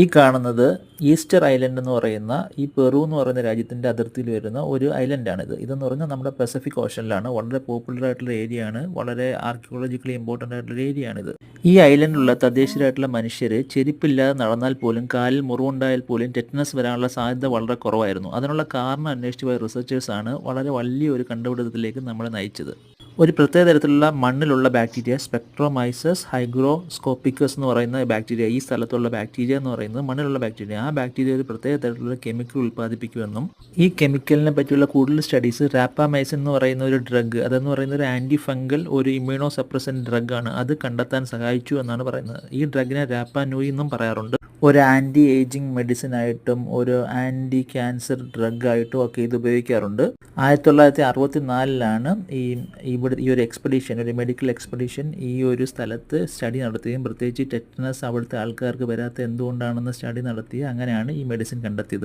ഈ കാണുന്നത് Easter island എന്ന് പറയുന്ന ഈ പെറു എന്ന് പറയുന്ന രാജ്യത്തിന്റെ അതിർത്തിയിൽ വരുന്ന ഒരു ഐലൻഡാണിത്. ഇതെന്ന് പറഞ്ഞാൽ നമ്മുടെ പസഫിക് ഓഷനിലാണ് വളരെ പോപ്പുലർ ആയിട്ടുള്ള ഏരിയ ആണ്. വളരെ ആർക്കിയോളജിക്കലി ഇമ്പോർട്ടന്റ് ആയിട്ടുള്ള ഏരിയ ആണിത്. ഈ ഐലൻഡിലുള്ള തദ്ദേശീയരായിട്ടുള്ള മനുഷ്യർ ചെരുപ്പില്ലാതെ നടന്നാൽ പോലും കാലിൽ മുറിവുണ്ടായാൽ പോലും ടെറ്റനസ് വരാനുള്ള സാധ്യത വളരെ കുറവായിരുന്നു. അതിനുള്ള കാരണം അന്വേഷിച്ച് പോയ റിസർച്ചേഴ്സാണ് വളരെ വലിയൊരു കണ്ടുപിടുത്തത്തിലേക്ക് നമ്മളെ നയിച്ചത്. ഒരു പ്രത്യേക തരത്തിലുള്ള മണ്ണിലുള്ള ബാക്ടീരിയ സ്പെക്ട്രോമൈസസ് ഹൈഗ്രോസ്കോപ്പിക്കസ് എന്ന് പറയുന്ന ബാക്ടീരിയ ഈ സ്ഥലത്തുള്ള ബാക്ടീരിയ എന്ന് പറയുന്നത് മണ്ണിലുള്ള ബാക്ടീരിയ ആ ബാക്ടീരിയ ഒരു പ്രത്യേക തരത്തിലുള്ള കെമിക്കൽ ഉൽപ്പാദിപ്പിക്കുമെന്നും ഈ കെമിക്കലിനെ പറ്റിയുള്ള കൂടുതൽ സ്റ്റഡീസ് റാപ്പാമൈസിൻ എന്ന് പറയുന്ന ഒരു ഡ്രഗ് അതെന്ന് പറയുന്ന ഒരു ആന്റി ഫംഗൽ ഒരു ഇമ്മ്യൂണോ സപ്രസൻ ആണ്. അത് കണ്ടെത്താൻ സഹായിച്ചു എന്നാണ് പറയുന്നത്. ഈ ഡ്രഗിനെ റാപ്പാനോയി എന്നും പറയാറുണ്ട്. ഒരു ആന്റി ഏജിങ് മെഡിസിൻ ആയിട്ടും ഒരു ആന്റി ക്യാൻസർ ഡ്രഗ് ആയിട്ടും ഒക്കെ ഇത് ഉപയോഗിക്കാറുണ്ട്. ആയിരത്തി തൊള്ളായിരത്തി അറുപത്തി നാലിലാണ് ഈ ഇവിടെ ഈ ഒരു എക്സ്പെഡീഷൻ ഒരു മെഡിക്കൽ എക്സ്പെഡീഷൻ ഈ ഒരു സ്ഥലത്ത് സ്റ്റഡി നടത്തുകയും പ്രത്യേകിച്ച് ടെറ്റനസ് അവിടുത്തെ ആൾക്കാർക്ക് വരാത്ത എന്തുകൊണ്ടാണെന്ന് സ്റ്റഡി നടത്തി അങ്ങനെയാണ് ഈ മെഡിസിൻ കണ്ടെത്തിയത്.